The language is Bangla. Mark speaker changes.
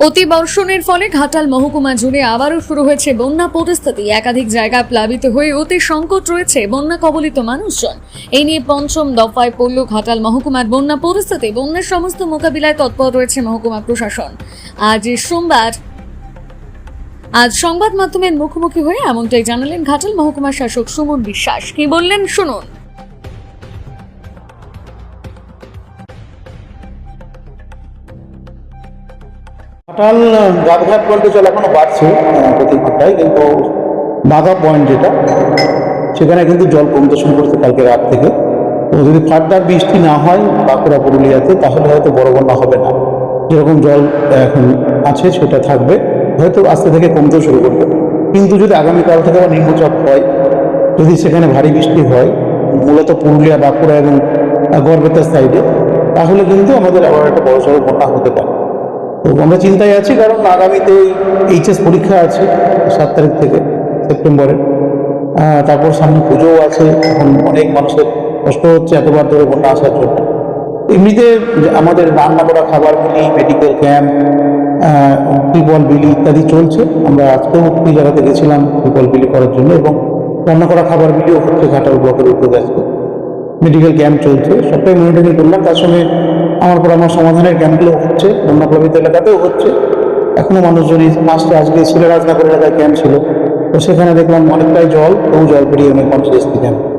Speaker 1: অতি বর্ষণের ফলে ঘাটাল মহকুমা জুড়ে আবারও শুরু হয়েছে বন্যা পরিস্থিতি। একাধিক জায়গা প্লাবিত হয়ে অতি সংকট রয়েছে বন্যা কবলিত মানুষজন। এই নিয়ে পঞ্চম দফায় পড়ল ঘাটাল মহকুমার বন্যা পরিস্থিতি। বন্যার সমস্ত মোকাবিলায় তৎপর রয়েছে মহকুমা প্রশাসন। আজ সোমবার, আজ সংবাদ মাধ্যমের মুখোমুখি হয়ে এমনটাই জানালেন ঘাটাল মহকুমার শাসক সুমন বিশ্বাস। কি বললেন শুনুন।
Speaker 2: ঘাটাল গাদঘাট পয়েন্টে জল এখনও বাড়ছে প্রতি ঘন্টায়, কিন্তু বাঘা পয়েন্ট যেটা, সেখানে কিন্তু জল কমতে শুরু করছে কালকে রাত থেকে। তো যদি ফার্দার বৃষ্টি না হয় বাঁকুড়া, পুরুলিয়াতে, তাহলে হয়তো বড় বন্যা হবে না। যেরকম জল এখন আছে, সেটা থাকবে। হয়তো আস্তে থেকে কমতেও শুরু করবে। কিন্তু যদি আগামীকাল থেকে আবার নিম্নচাপ হয়, যদি সেখানে ভারী বৃষ্টি হয়, মূলত পুরুলিয়া, বাঁকুড়া এবং গড়বেতার সাইডে তাহলে কিন্তু আমাদের আবার একটা বড় বন্যা হতে পারে। তো আমরা চিন্তায় আছি, কারণ আগামীতে এইচএস পরীক্ষা আছে সাত তারিখ থেকে সেপ্টেম্বরে তারপর সামনে পুজোও আছে, এখন অনেক মানুষের কষ্ট হচ্ছে এতবার ধরে বন্যা আসার জন্য। এমনিতে আমাদের রান্না করা খাবার বিলি মেডিকেল ক্যাম্প টিউবওয়েল বিলি ইত্যাদি চলছে। আমরা আজকেও একটি জায়গাতে গেছিলাম টিউবওয়েল বিলি করার জন্য এবং রান্না করা খাবার বিলিও হচ্ছে ঘাটাল ব্লকের উদ্যোগে আজকে মেডিকেল ক্যাম্প চলছে, সবটাই মনিটরিং করলাম। তার সঙ্গে আমার পর আমার সমাধানের ক্যাম্পগুলো হচ্ছে, বন্যা প্লাবিত এলাকাতেও হচ্ছে। এখনও মানুষজন মাসটা আজকে সিলেরাজনগর এলাকায় ক্যাম্প ছিল। তো সেখানে দেখলাম অনেকটাই জল এবং জল পেরিয়ে অনেক মানুষ ক্যাম্প